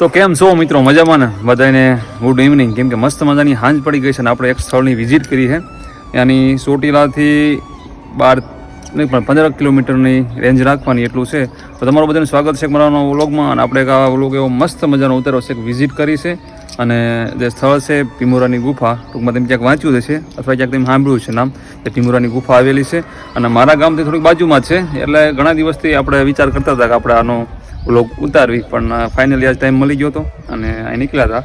તો કેમ છો મિત્રો? મજામાં ને? બધાને ગુડ ઇવનિંગ કેમ કે મસ્ત મજાની હાંજ પડી ગઈ છે ને આપણે એક સ્થળની વિઝિટ કરી છે. એની ચોટીલાથી બાર, નહીં, પણ પંદર કિલોમીટરની રેન્જ રાખવાની એટલું છે. તો તમારું બધાનું સ્વાગત છે મારા વ્લોગમાં અને આપણે આ વ્લોગ એવો મસ્ત મજાનો ઉતારો છે વિઝિટ કરી છે. અને જે સ્થળ છે પિમોરાની ગુફા, ટૂંકમાં તમે ક્યાંક વાંચ્યું છે અથવા ક્યાંક તમે સાંભળ્યું છે નામ કે પિમોરાની ગુફા આવેલી છે. અને મારા ગામથી થોડીક બાજુમાં છે. એટલે ઘણા દિવસથી આપણે વિચાર કરતા હતા કે આપણે આનો વ્લોગ ઉતારવી. પણ ફાઇનલી આજ ટાઈમ મળી ગયો હતો અને અહીં નીકળ્યા હતા.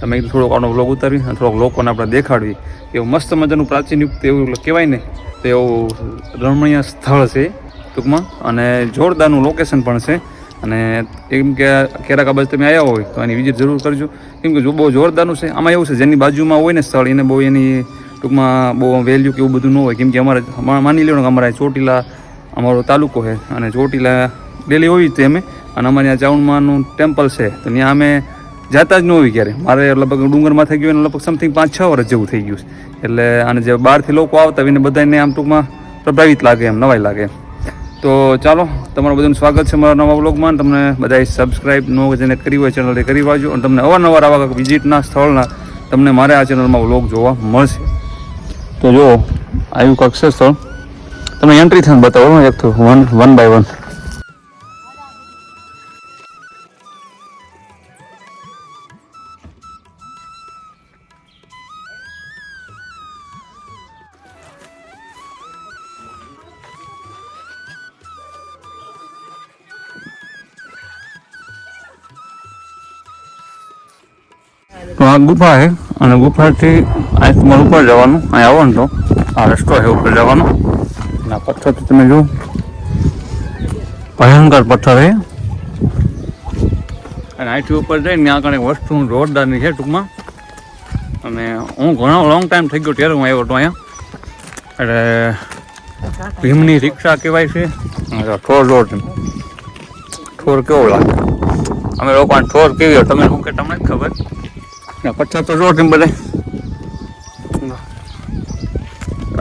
તમે થોડોક આનો વ્લોગ ઉતારવી અને થોડોક લોકોને આપણે દેખાડવી. એવું મસ્ત મજાનું પ્રાચીન યુક્ત એવું કહેવાય ને, તો એવું રમણીય સ્થળ છે ટૂંકમાં. અને જોરદારનું લોકેશન પણ છે. અને એમ કે કેરાકા બાજુ તમે આવ્યા હોય તો એની વિઝિટ જરૂર કરજો. કેમ કે જો બહુ જોરદારનું છે. આમાં એવું છે, જેની બાજુમાં હોય ને સ્થળ, એને બહુ એની ટૂંકમાં બહુ વેલ્યુ કે એવું બધું ન હોય. કેમ કે અમારે માની લો ને કે અમારા ચોટીલા, અમારો તાલુકો છે. અને ચોટીલા ડેલી હોય તે અમે અને અમારે ત્યાં ચાઉંડમાનું ટેમ્પલ છે. તો ત્યાં અમે જતા જ ન હોય ક્યારે. મારે લગભગ ડુંગરમાં થઈ ગયું અને લગભગ સમથિંગ પાંચ છ વર્ષ જેવું થઈ ગયું છે. એટલે અને જે બહારથી લોકો આવતા એને બધાને આમ ટૂંકમાં પ્રભાવિત લાગે એમ, નવાઈ લાગે તો ચાલો, તમારું બધાનું સ્વાગત છે મારા નવા વ્લોગમાં. તમને બધાએ સબસ્ક્રાઈબ નો જેને કરી હોય ચેનલ કરી વાજો અને તમને અવારનવાર આવા વિઝિટના સ્થળના તમને મારે આ ચેનલમાં વ્લોગ જોવા મળશે. તો જો આવ્યું કંઈક સ્થળ. તમે એન્ટ્રી થઈને બતાવો એક વન વન બાય વન તો આ ગુફા છે અને ગુફાથી અહીં તમારે ઉપર જવાનું, અહીં આવો ને તો આ રસ્તો છે ઉપર જવાનો. અને આ પથ્થર તમે જુઓ. ભયંકર પથ્થર છે. અને અહીંથી ઉપર જઈને ત્યાં આગળ વસ્તુ જોરદારની છે ટૂંકમાં. અને હું ઘણો લોંગ ટાઈમ થઈ ગયો ત્યારે હું આવ્યો હતો અહીંયા. એટલે ભીમની રિક્ષા કહેવાય છે. ઠોર જોર ઠોર કેવો લાગે? અમે લોકો ઠોર કેવી તમે શું કે તમને ખબર? પથ્થર તો જો તેમ બધા.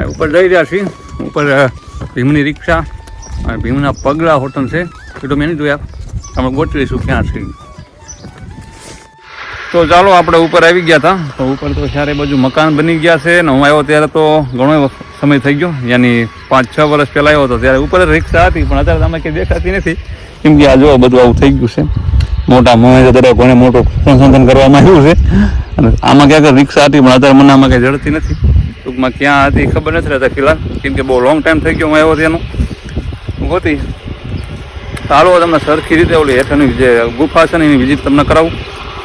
ઉપર જઈ રહ્યા છીએ. ઉપર ભીમની રિક્ષા અને ભીમના પગલા હોટલ છે. એ તો મેં નહીં જોયા. અમે ગોઠવીશું ક્યાં છે. તો ચાલો, આપણે ઉપર આવી ગયા હતા. તો ઉપર તો ચારે બાજુ મકાન બની ગયા છે ને હું આવ્યો ત્યારે તો ઘણો સમય થઈ ગયો. યાની પાંચ, છ વર્ષ પહેલાં આવ્યો હતો. ત્યારે ઉપર રિક્ષા હતી, પણ અત્યારે તમે કંઈ દેખાતી નથી. કેમ કે આ જો બધું આવું થઈ ગયું છે. મોટા મોહે દરેક ઘણે મોટું સંશોધન કરવામાં આવ્યું છે. અને આમાં ક્યાંક રિક્ષા હતી, પણ અત્યારે મને આમાં કંઈ જડતી નથી. ટૂંકમાં ક્યાં હતી ખબર નથી રહેતા ફિલહાલ કેમ કે બહુ લોંગ ટાઈમ થઈ ગયો હું આવ્યો તેનો ગોતી. ચાલો તમને સરખી રીતે ઓલી હેઠળની જે ગુફા છે ને એની વિઝિટ તમને કરાવું.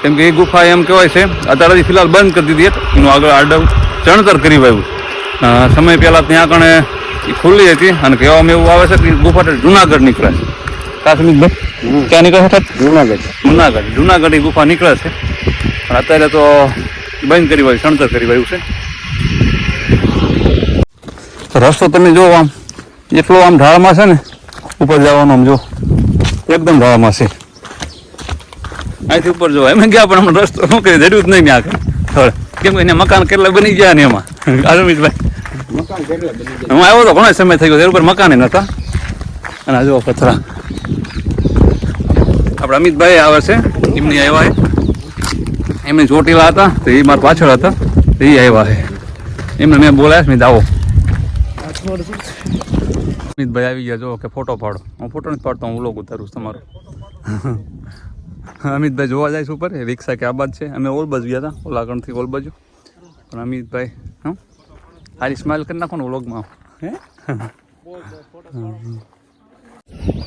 કેમ કે એ ગુફા એમ કહેવાય છે અત્યારેથી ફિલહાલ બંધ કરી દીધી એનું આગળ આડવ ચણતર કરી વાવ્યું સમય પહેલાં ત્યાં કણે એ ખુલ્લી હતી અને કહેવામાં એવું આવે છે કે ગુફા જુનાગઢ નીકળે. છે કાશ્મીરભાઈ ક્યાં નીકળે છે જુનાગઢ. જુનાગઢ. જુનાગઢ એ ગુફા નીકળે છે. પણ અત્યારે તો બંધ કરી વાયું સણતર કરી વાયું છે. રસ્તો તમે જો આમ. એટલો આમ ઢાળમાં છે ને ઉપર જવાનો આમ જો. એકદમ ઢાળમાં છે. અહીંથી ઉપર જો એમ ગયા પણ હમણાં રસ્તો શું કરી જડ્યું જ નહીં ને આગળ. કેમ કે એને મકાન કેટલા બની ગયા ને એમાં. અરવિંદભાઈ મકાન કેટલા બની હું આવ્યો તો ઘણો સમય થઈ ગયો ત્યારે ઉપર મકાન નહોતા અને આ જો પથરા. આપણે અમિતભાઈ આવે છે, એમની આવ્યા છે. એમની ચોટીલા હતા, તો એ મારા પાછળ હતા, તો એ આવ્યા છે. એમને મેં બોલાયા સ્મિત આવો. અમિતભાઈ આવી ગયા જો કે ફોટો પાડો. હું ફોટો નથી પાડતો, હું લોગ ઉતારું તમારો. અમિતભાઈ જોવા જાય છે ઉપર રિક્ષા કે આ બાદ છે. અમે ઓલ બાજુ ગયા હતા, ઓલાગણથી ઓલ બાજુ પણ અમિતભાઈ, હં? સારી સ્માઇલ કરી નાખો ને વ્લોગમાં હે?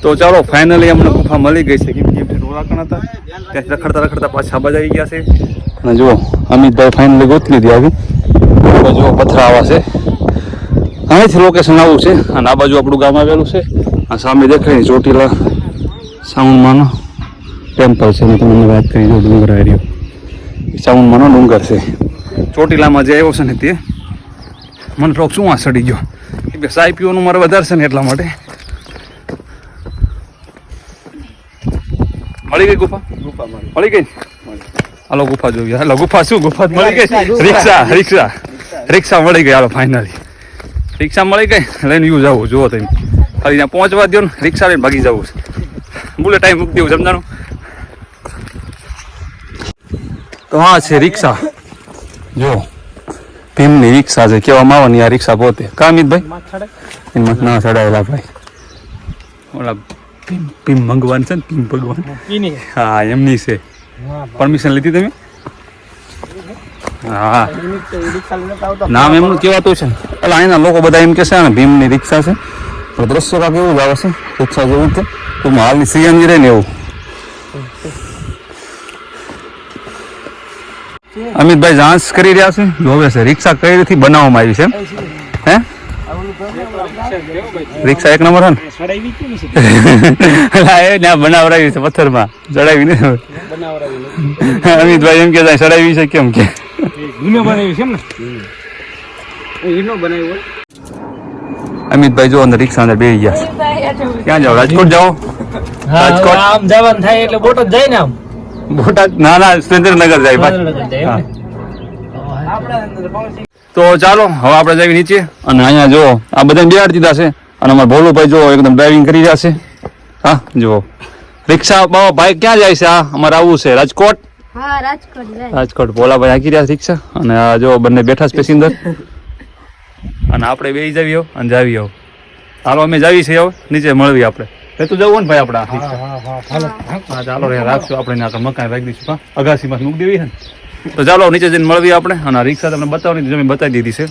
તો ચાલો ફાઇનલી અમને ગુફા મળી ગઈ છે. કેમ કે એમથી રોલાકણ હતા. ત્યાંથી રખડતા રખડતા પાછા બજાવી ગયા છે. અને જુઓ, અમિતભાઈ ફાઇનલી ગોતી લીધી આવી. જુઓ પથરા આવા છે. અહીંથી લોકેશન આવું છે. અને આ બાજુ આપણું ગામ આવેલું છે. આ સામે દેખાય ચોટીલા સાઉન્ડમાંનો ટેમ્પલ છે. મેં તમને વાત કરી જો ડુંગર એરિયો સાઉન્ડમાંનો ડુંગર છે. ચોટીલામાં જે આવ્યો છે ને તે, મને થોડોક શું આ સડી ગયો? કે સાઈ પીવાનું મારે વધારે છે ને એટલા માટે. મળી ગઈ ગુફા? ગુફા મળી ગઈ. હાલો ગુફા જોઈએ હાલો ગુફા શું? ગુફા મળી ગઈ? રિક્ષા રિક્ષા રિક્ષા. મળી ગઈ. હાલો ફાઇનલી રિક્ષા મળી ગઈ? લઈને યુ જવું જુઓ તમે. ખાલી ત્યાં પહોંચવા દો ને રિક્ષા લઈને ભાગી જવું છે. બુલેટ ટાઈમ મૂકી દેવું સમજાણું? તો હા છે રિક્ષા. જો ભીમની રિક્ષા છે. કેવામાં આવવાની આ રિક્ષા પોતે. કામિત ભાઈ ના ચડાયેલા ભાઈ. ઓલા ભીમ ભગવાન છે ને ભીમ ભગવાન. હા એમની છે. પરમિશન લીધી તમે? હા નામ એમનું કેવાતું છે એટલે અહીંના લોકો બધા એમ કે છે ને ભીમની રિક્ષા છે. પણ દ્રશ્ય કાંક એવું જ આવે છે રિક્ષા જેવું છે તો હાલની સીએનજી રહે ને એવું. અમિતભાઈ જાંચ કરી રહ્યા છે. જોવે છે રિક્ષા કઈ રીતે બનાવવામાં આવી છે? રિક્ષા એક નંબર હે ને? એ ત્યાં બનાવરાવી છે પથ્થરમાં. ચડાવી અમિતભાઈ એમ કે ત્યાં ચડાવી છે કેમ કે? અમિતભાઈ જો અંદર રિક્ષા અંદર બેસી ગયા ક્યાં જાઓ? રાજકોટ જાઓ? રાજકોટ? આમ જવાનું થાય એટલે બોટ જ જાય ને આમ. બોટાદ ના ના સુરેન્દ્રનગર જાય ભાઈ સુરેન્દ્રનગર જાય એમ ને? તો ચાલો હવે આપણે જઈએ નીચે. અને અહીંયા જો આ બધા બિહાડ દીધા છે. અને અમારા ભોલુભાઈ જો એકદમ ડ્રાઇવિંગ કરી રહ્યા છે. હા જુઓ. રિક્ષા બાબા ભાઈ ક્યાં જાય છે? આ અમારે આવવું છે રાજકોટ? રાજકોટ ભોલાભાઈ આંકી રહ્યા છે રિક્ષા. અને આ જો બંને બેઠા છે પેસેન્જર. અને આપણે બે જવી અને જાવી આવો હાલો અમે જાવી છીએ હવે. નીચે મળવી આપણે. એ તો જવું ને ભાઈ આપણે. હા ચાલો રાખશું. આપણે મકાન રાખી દઈશું. અગાસીમાં મૂકી દેવી છે ને. તો ચાલો, નીચે જઈને મળવી આપણે. અને આ રિક્ષા તમને બતાવવાની જમીન બતાવી દીધી છે.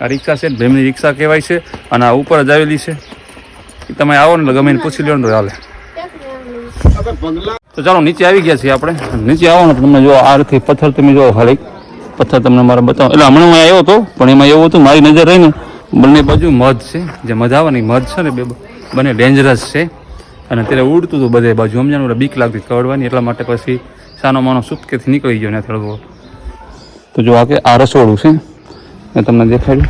આ રિક્ષા છે, ભીમની રિક્ષા કહેવાય છે. અને આ ઉપર જ આવેલી છે. તમે આવો ને ગમે પૂછી લો ને તો હાલે. તો ચાલો, નીચે આવી ગયા છીએ આપણે. નીચે આવો ને તમને જો આ પથ્થર તમે જો ખાલી પથ્થર તમને મારે બતાવો. એટલે હમણાં હું આવ્યો હતો, પણ એમાં એવું હતું, મારી નજર રહીને બંને બાજુ મધ છે. જે મધ આવે મધ છે ને, બે બંને ડેન્જરસ છે. અને ત્યારે ઉડતું હતું બધે બાજુ. એટલે બીક લાગતી કવડવાની એટલા માટે પછી સાનો માનો સુટકેથી નીકળી ગયો ને થોડો તો જો આ કે આ રસોડું છે મેં તમને દેખાડ્યું.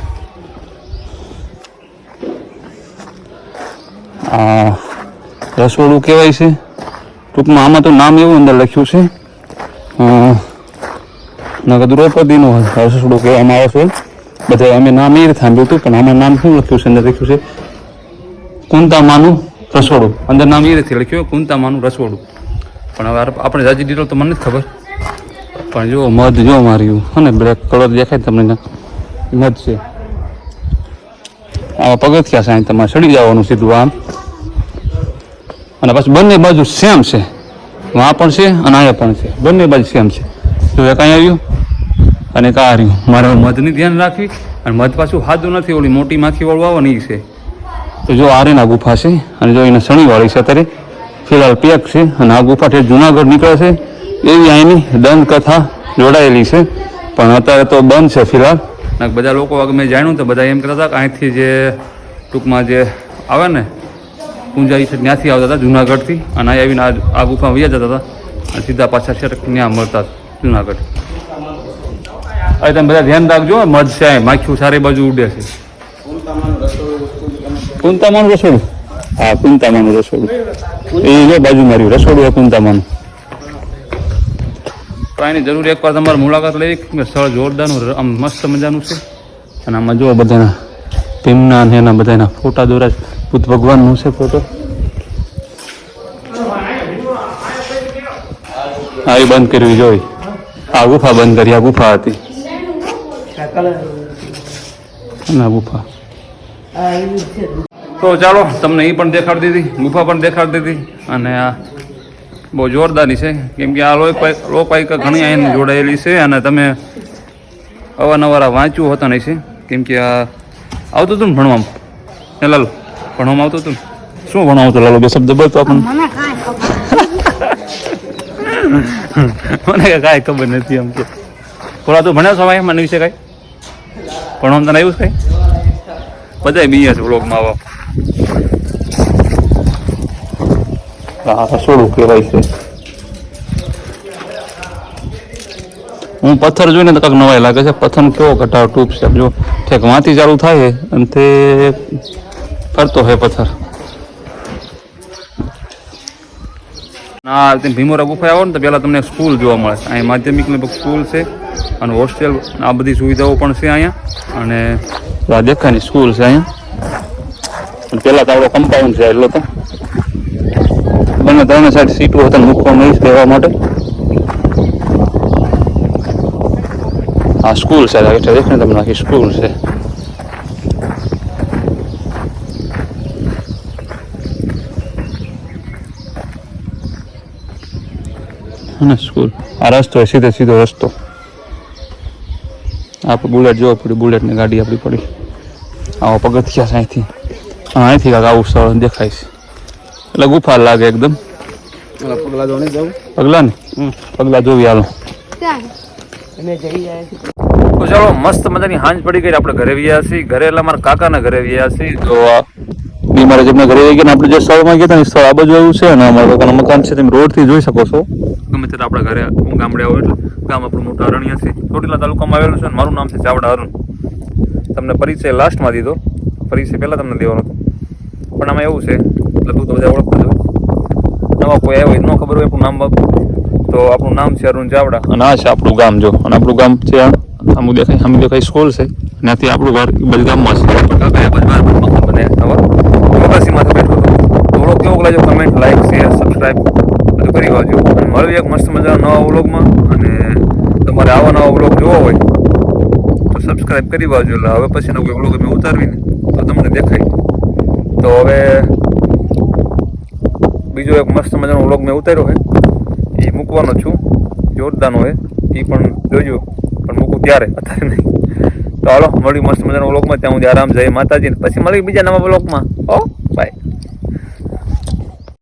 આ રસોડું કહેવાય છે. ટૂંકમાં આમાં તો નામ એવું અંદર લખ્યું છે. નગર દ્રૌપદીનું રસોડું કહેવામાં આવે છે. બધા અમે નામ એ સાંભળ્યું હતું, પણ આમાં નામ શું લખ્યું છે, અંદર લખ્યું છે? કુંતામાનું રસોડું. અંદર નામ એ રીતે લખ્યું, કુંતામાનું રસોડું. પણ હવે આપણે જાજી ડિટેલ તો મને નથી ખબર. પણ જો મધ જો માર્યું. અને બ્લેક કલર દેખાય તમને મધ છે. આવા પગથિયા સાંઈ તમારે ચડી જવાનું સીધું આમ. અને પછી બંને બાજુ સેમ છે. વાં પણ છે અને અહીંયા પણ છે. બંને બાજુ સેમ છે. જો એ કાંઈ આવ્યું અને કાં હાર્યું મારે મધની ધ્યાન રાખવી. અને મધ પાછું હાદું નથી, ઓલી મોટી માખી વાળું આવે છે. તો જો આરેના ગુફા છે. અને જો એને શણીવાળી છે અત્યારે. ફિલહાલ પેક છે અને આ ગુફા ઠેઠ જુનાગઢ નીકળે છે. એવી અહીંની દંત કથા જોડાયેલી છે. પણ અત્યારે તો બંધ છે ફિલહાલ. બધા લોકો મેં જાણ્યું તો બધા એમ કહેતા હતા કે અહીંથી જે ટૂંકમાં જે આવે ને પૂંજાઈ છે ત્યાંથી આવતા હતા જુનાગઢથી. અને અહીં આવીને આ ગુફામાં ગુફા જતા હતા. અને સીધા પાછા છે ત્યાં મળતા જુનાગઢ. હવે તમે બધા ધ્યાન રાખજો મધ છે માખીઓ સારી બાજુ ઉડે છે. કુંતામાનું રસોડું? હા કુંતામાનું રસોડું. એ જો બાજુ મારી રસોડું હોય કુંતામાનું. એની જરૂર એકવાર તમારે મુલાકાત લેવી સ્થળ જોરદારનું આમ મસ્ત મજાનું છે? અને આમાં જો બધાના તેમના અને એના બધાના ફોટા દોરા. બુદ્ધ ભગવાનનું છે ફોટો. હા એ બંધ કરવી જોઈ. આ ગુફા બંધ કરી આ ગુફા હતી. ના આ ગુફા. તો ચાલો તમને એ પણ દેખાડી દીધી ગુફા પણ દેખાડી દીધી અને આ બહુ જોરદારની છે. કેમ કે આ લોક લોકવાયકા ઘણી અહીં જોડાયેલી છે અને તમે અવારનવાર વાંચ્યું હોતા નહીં છે. કેમ કે આ આવતું હતું ને ભણવામાં? એ લાલુ ભણવામાં આવતું હતું શું ભણવાનું હતું લાલુ બે શબ્દ બોલતો આપણને? મને કાંઈ ખબર નથી એમ કે. થોડા તો ભણ્યા છો ભાઈ? મને વિશે કાંઈ? ભણવામાં તને આવ્યું છે કાંઈ? બધાય બીજા છે વ્લોગમાં આવા. કહેવાય છે હું પથ્થર જોઈને તો કાંઈક નવાય લાગે છે પથ્થર કેવો ઘટાડો ટૂપ છે જો ઠેક વાંચી ચાલુ થાય અને તે ફરતો હોય પથ્થર ના ભીમોરા ગુફા આવો ને તો પહેલાં તમને સ્કૂલ જોવા મળે અહીં માધ્યમિકની સ્કૂલ છે અને હોસ્ટેલ આ બધી સુવિધાઓ પણ છે અહીંયા અને આ દેખાયની સ્કૂલ છે અહીંયા પહેલાં તો આપણો કમ્પાઉન્ડ છે એટલો તો. બંને ત્રણે સાઈડ સીટો હતા મૂકવા મળીશ રહેવા માટે. આ સ્કૂલ છે એટલે દેખને તમને આખી સ્કૂલ છે. અને સ્કૂલ. આ રસ્તો સીધે સીધો રસ્તો. આપણે બુલેટ જોવા પડી બુલેટની ગાડી આપણી પડી. આવો પગથિયા છે અહીંથી. અહીંથી કાંઈક આવું સ્થળ દેખાય છે. એટલે ગુફા લાગે એકદમ. પગલા જોને જાવ પગલા ને? પગલા જોવી હાલો. તો ચાલો મસ્ત મજાની હાંજ પડી ગઈ આપણે ઘરે વ્યા છીએ. ઘરે એટલે મારા કાકાના ઘરે વ્યા છીએ. તો આ બી મારે જેમને ઘરે આવી ગયા ને આપણે જે સ્થળમાં ગયા હતા ને સ્થળ આ બાજુ આવ્યું છે અને અમારા કાકાનું મકાન છે તમે રોડથી જોઈ શકો છો. ગમે ત્યારે આપણા ઘરે હું ગામડે આવું એટલે ગામ આપણું મોટા અરણ્ય છે. ચોટીલા તાલુકામાં આવેલું છે અને મારું નામ છે ચાવડા અરુણ. તમને પરિચય લાસ્ટમાં દીધો. પરિચય પહેલાં તમને દેવાનો હતો. પણ આમાં એવું છે લગભગ તો બધા ઓળખતા જ હોય. નવા કોઈ આવ્યો ન ખબર હોય આપણું નામ તો આપણું નામ છે અરુણ ચાવડા અને આ છે આપણું ગામ જો. અને આપણું ગામ છે આમ દેખાય આમ દેખાય સ્કૂલ છે. ત્યાંથી આપણું ઘર એ ગામમાં છે. કાકા મકાન બને નવા ચોકાસીમાંથી બેઠો હતો. તો કેવો લાગ્યો? કમેન્ટ લાઈક શેર સબસ્ક્રાઈબ બધું કરી વાજો અને મળ્યું એક મસ્ત મજાના નવા વ્લોગમાં. અને તમારે આવા નવા વ્લોગ જોવો હોય તો સબસ્ક્રાઈબ કરી વાજો એટલે હવે પછીનો કોઈ વ્લોગ અમે ઉતારવીને તો તમને દેખાય. તો હવે બીજો એક મસ્ત મજાનો વ્લોગ મેં ઉતાર્યો છે. એ મૂકવાનો છું. જોરદારનો હોય એ પણ જોજો. પણ મૂકું ત્યારે, અત્યારે નહીં. તો હાલો મળી મસ્ત મજાનો વ્લોગમાં ત્યાં હું આરામ, જય માતાજી. પછી મળી બીજા નવા વ્લોગમાં ઓ